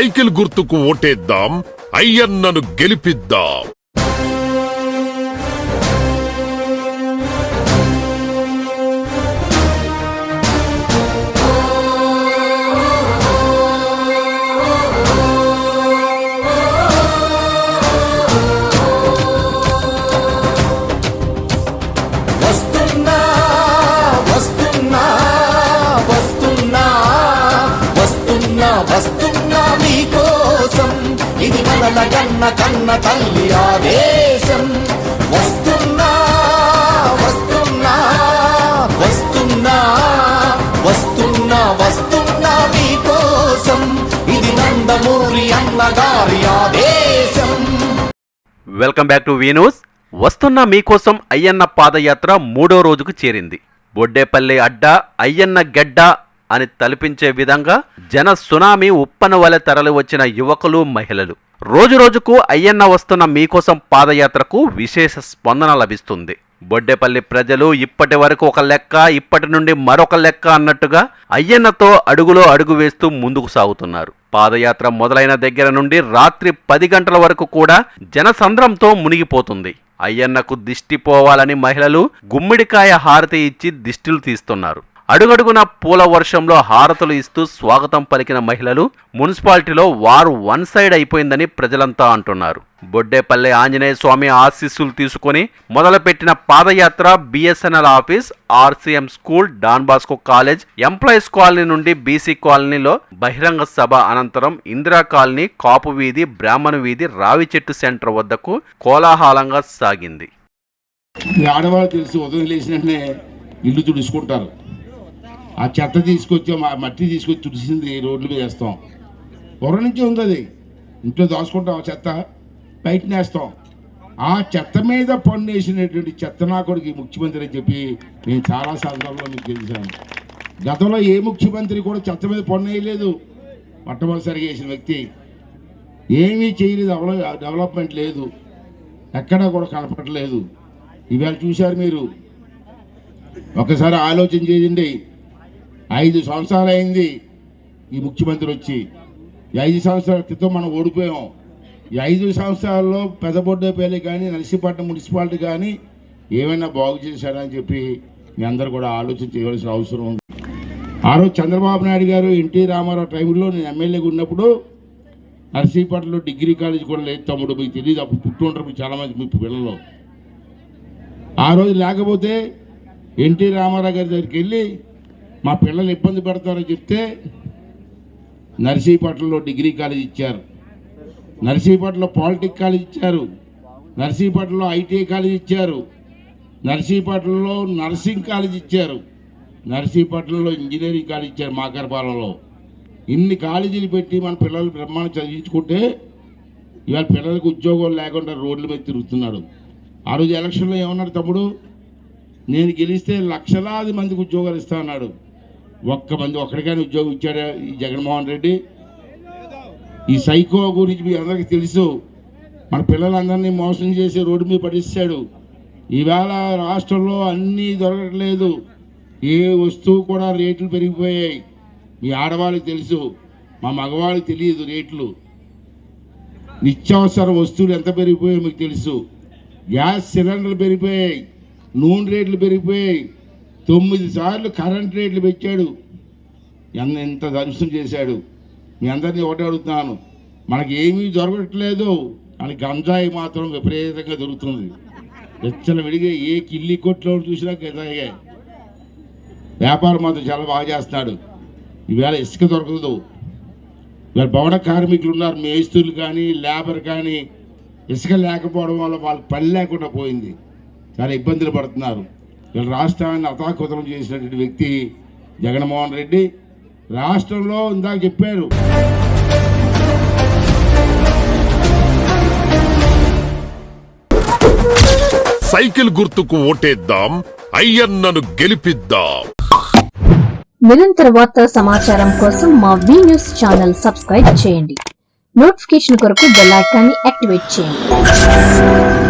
Cycle గుర్తుకు ఓటేద్దాం అయ్యన్నను గెలిపిద్దాం. ఇది కన్న తల్లి ఆవేశం. వస్తున్నా వస్తున్నా వస్తున్నా వస్తున్నా వస్తున్నా మీకోసం ఇది నందమూరి అన్నగారి ఆదేశం. వెల్కమ్ బ్యాక్ టు వీనూస్ వస్తున్న మీకోసం అయ్యన్న పాదయాత్ర మూడో రోజుకు చేరింది. బొడ్డేపల్లి అడ్డ అయ్యన్న గడ్డ అని తలపించే విధంగా జన సునామీ ఉప్పన వలె తరలి వచ్చిన యువకులు మహిళలు. రోజు రోజుకు అయ్యన్న వస్తున్న మీకోసం పాదయాత్రకు విశేష స్పందన లభిస్తుంది. బొడ్డేపల్లి ప్రజలు ఇప్పటి వరకు ఒక లెక్క ఇప్పటి నుండి మరొక లెక్క అన్నట్టుగా అయ్యన్నతో అడుగులో అడుగు వేస్తూ ముందుకు సాగుతున్నారు. పాదయాత్ర మొదలైన దగ్గర నుండి రాత్రి పది గంటల వరకు కూడా జనసంద్రంతో మునిగిపోతుంది. అయ్యన్నకు దిష్టి పోవాలని మహిళలు గుమ్మిడికాయ హారతి ఇచ్చి దిష్టిలు తీస్తున్నారు. అడుగడుగున పూల వర్షంలో హారతులు ఇస్తూ స్వాగతం పలికిన మహిళలు మున్సిపాలిటీలో వారు వన్ సైడ్ అయిపోయిందని ప్రజలంతా అంటున్నారు. బొడ్డేపల్లె ఆంజనేయ స్వామి ఆశీస్సులు తీసుకొని మొదలుపెట్టిన padayatra BSNL office RCM school Don Bosco college employees colony నుండి బీసీ కాలనీలో బహిరంగ సభ అనంతరం ఇందిరా కాలనీ కాపు వీధి బ్రాహ్మణ వీధి రావి చెట్టు సెంటర్ వద్దకు కోలాహలంగా సాగింది. ఆడవాళ్ళు తెలిసి ఉదయం లేచిన ఇల్లు తుడుచుకుంటారు. ఆ చెత్త తీసుకొచ్చి మా మట్టి తీసుకొచ్చి తుడిసింది రోడ్ల మీద వేస్తాం. పొర నుంచి ఉంది అది. ఇంట్లో దాచుకుంటాం ఆ చెత్త. బయటనేస్తాం ఆ చెత్త మీద పన్ను వేసినటువంటి చెత్త నా కొడుకు ముఖ్యమంత్రి అని చెప్పి నేను చాలా సందర్భంలో మీకు తెలిసాను. గతంలో ఏ ముఖ్యమంత్రి కూడా చెత్త మీద పన్ను వేయలేదు. మొట్టమొదటిసారిగా వేసిన వ్యక్తి. ఏమీ చేయలేదు. డెవలప్మెంట్ లేదు. ఎక్కడా కూడా కనపడలేదు. ఇవాళ చూశారు మీరు. ఒకసారి ఆలోచన చేయండి. ఐదు సంవత్సరాలు అయింది ఈ ముఖ్యమంత్రి వచ్చి. ఈ ఐదు సంవత్సరాల క్రితం మనం ఓడిపోయాం. ఈ ఐదు సంవత్సరాల్లో పెద్దబొడ్డపల్లి కానీ నర్సీపట్నం మున్సిపాలిటీ కానీ ఏమైనా బాగు చేశాడని చెప్పి మీ అందరూ కూడా ఆలోచన చేయవలసిన అవసరం ఉంది. ఆ రోజు చంద్రబాబు నాయుడు గారు ఎన్టీ రామారావు టైంలో నేను ఎమ్మెల్యేగా ఉన్నప్పుడు నర్సీపట్నంలో డిగ్రీ కాలేజ్ కూడా లేదు తమ్ముడు మీకు తెలియదు అప్పుడు పుట్టు ఉంటారు మీకు చాలామంది మీ పిల్లలు. ఆ రోజు లేకపోతే ఎన్టీ రామారావు గారి దగ్గరికి వెళ్ళి మా పిల్లలు ఇబ్బంది పెడతారని చెప్తే నర్సీపట్నంలో డిగ్రీ కాలేజ్ ఇచ్చారు. నర్సీపట్నంలో పాలిటిక్ కాలేజ్ ఇచ్చారు. నర్సీపట్నంలో ఐటీఐ కాలేజ్ ఇచ్చారు. నర్సీపట్నంలో నర్సింగ్ కాలేజ్ ఇచ్చారు. నర్సీపట్నంలో ఇంజనీరింగ్ కాలేజ్ ఇచ్చారు మాకరపాలెంలో ఇన్ని కాలేజీలు పెట్టి మన పిల్లలు బ్రహ్మాండం చదివించుకుంటే ఇవాళ పిల్లలకు ఉద్యోగాలు లేకుండా రోడ్ల మీద తిరుగుతున్నాడు. ఆ రోజు ఎలక్షన్లో ఏమన్నాడు తమ్ముడు? నేను గెలిస్తే లక్షలాది మందికి ఉద్యోగాలు ఇస్తా అన్నాడు. ఒక్క మంది ఒక్కడికైనా ఉద్యోగం ఇచ్చాడా ఈ జగన్మోహన్ రెడ్డి? ఈ సైకో గురించి మీ అందరికీ తెలుసు. మన పిల్లలందరినీ మోసం చేసి రోడ్డు మీద పడిస్తాడు ఈవేళ రాష్ట్రంలో అన్నీ దొరకట్లేదు. ఏ వస్తువు కూడా రేట్లు పెరిగిపోయాయి. మీ ఆడవాళ్ళకి తెలుసు. మా మగవాళ్ళకి తెలియదు రేట్లు. నిత్యావసర వస్తువులు ఎంత పెరిగిపోయాయో మీకు తెలుసు. గ్యాస్ సిలిండర్లు పెరిగిపోయాయి. నూనె రేట్లు పెరిగిపోయాయి. తొమ్మిది సార్లు కరెంట్ రేట్లు పెట్టాడు. ఎంత ఎంత ధ్వంసం చేశాడు. మీ అందరినీ ఒకటి అడుగుతున్నాను. మనకి ఏమీ దొరకట్లేదు. అని గంజాయి మాత్రం విపరీతంగా దొరుకుతుంది. వెచ్చల విడిగా ఏ కిల్లి కొట్లో చూసినా గంజాయిగా వ్యాపారం మాత్రం చాలా బాగా చేస్తున్నాడు. ఈవేళ ఇసుక దొరకదు. ఇవాళ భవన కార్మికులు ఉన్నారు. మేస్తులు కానీ లేబర్ కానీ. ఇసుక లేకపోవడం వల్ల వాళ్ళకి పని లేకుండా పోయింది. చాలా ఇబ్బందులు పడుతున్నారు. వీళ్ళ రాష్ట్రాన్ని అతాకుతలం చేసినటువంటి వ్యక్తి జగన్మోహన్ రెడ్డి రాష్ట్రంలో ఇందాక చెప్పారు. సైకిల్ గుర్తుకు ఓటేద్దాం అయ్యన్నను గెలిపిద్దాం. నిరంతర వార్తా సమాచారం కోసం మా వి న్యూస్ ఛానల్ సబ్స్క్రైబ్ చేయండి. నోటిఫికేషన్ కొరకు బెల్ ఐకాన్ని యాక్టివేట్ చేయండి.